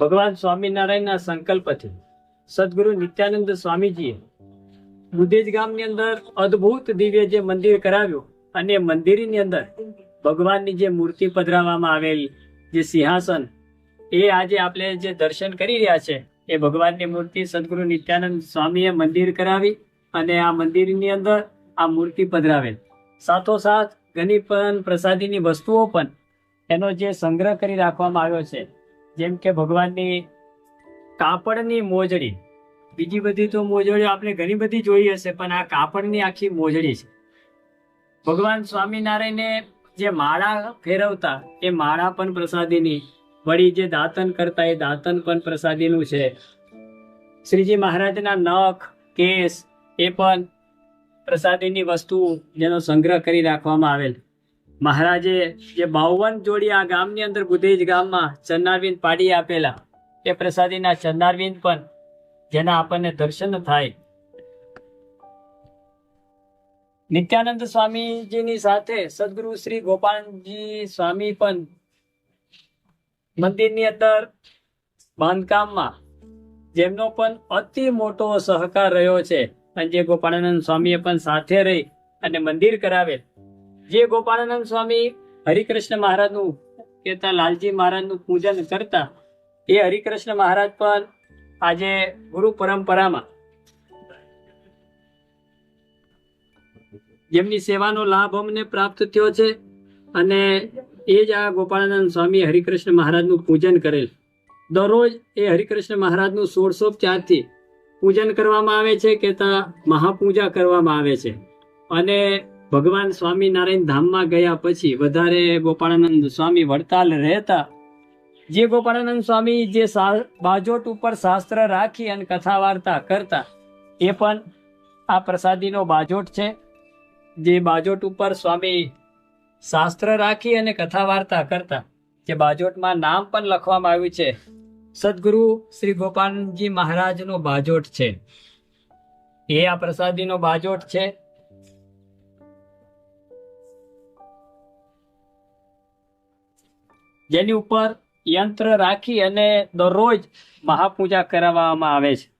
ભગવાન સ્વામિનારાયણના સંકલ્પથી સદગુરુ નિત્યાનંદ સ્વામીજીએ મુદેજ ગામની અંદર અદ્ભુત દિવ્ય જે મંદિર કરાવ્યું અને મંદિરની અંદર ભગવાનની જે મૂર્તિ પધરાવવામાં આવેલી જે સિંહાસન, એ આજે આપણે જે દર્શન કરી રહ્યા છે, એ ભગવાનની મૂર્તિ સદગુરુ નિત્યાનંદ સ્વામીએ મંદિર કરાવી અને આ મંદિરની અંદર આ મૂર્તિ પધરાવેલ. સાથોસાથ ઘણી પણ પ્રસાદીની વસ્તુઓ પણ એનો જે સંગ્રહ કરી રાખવામાં આવ્યો છે, જેમ કે ભગવાનની કાપડની મોજડી. બીજી બધી તો મોજડીઓ આપણે ઘણી બધી જોઈ હશે, પણ આ કાપડની આખી મોજડી છે. ભગવાન સ્વામિનારાયણે જે માળા ફેરવતા, એ માળા પણ પ્રસાદીની. વળી જે દાંતન કરતા, એ દાંતન પણ પ્રસાદીનું છે. શ્રીજી મહારાજના નખ, કેસ, એ પણ પ્રસાદીની વસ્તુ જેનો સંગ્રહ કરી રાખવામાં આવેલ. મહારાજે જે બાવન જોડી આ ગામની અંદર બુધેજ ગામમાં ચરનારવિંદ પાડી આપેલા, એ પ્રસાદીના ચરનારવિંદ પણ જેના આપણને દર્શન થાય. નિત્યાનંદ સ્વામીજીની સાથે સદગુરુ શ્રી ગોપાલજી સ્વામી પણ મંદિરની અંદર બાંધકામમાં, જેમનો પણ અતિ મોટો સહકાર રહ્યો છે. અને જે ગોપાળાનંદ સ્વામીએ પણ સાથે રહી અને મંદિર કરાવેલ. જે ગોપાળાનંદ સ્વામી હરિકૃષ્ણ મહારાજનું કહેતા, લાલજી મહારાજનું પૂજન કરતા, એ હરિકૃષ્ણ મહારાજ પણ આજે ગુરુ પરંપરામાં જેમની સેવાનો લાભ અમને પ્રાપ્ત થયો છે અને એ જ આ ગોપાળાનંદ સ્વામી હરિકૃષ્ણ મહારાજનું પૂજન કરેલ. દરરોજ એ હરિકૃષ્ણ મહારાજનું સોળસો ચારથી પૂજન કરવામાં આવે છે કે મહાપૂજા કરવામાં આવે છે. અને ભગવાન સ્વામિનારાયણ ધામમાં ગયા પછી વધારે ગોપાળાનંદ સ્વામી વડતાલ રહેતા. જે ગોપાળાનંદ સ્વામી જે બાજોટ ઉપર શાસ્ત્ર રાખી અને કથા વાર્તા કરતા, એ પણ આ પ્રસાદીનો બાજોટ છે. જે બાજોટ ઉપર સ્વામી શાસ્ત્ર રાખી અને કથા વાર્તા કરતા, જે બાજોટમાં નામ પણ લખવામાં આવ્યું છે. સદગુરુ શ્રી ગોપાલજી મહારાજનો બાજોટ છે. એ આ પ્રસાદીનો બાજોટ છે. જેની ઉપર યંત્ર રાખી અને દરરોજ મહાપૂજા કરાવવામાં આવે છે.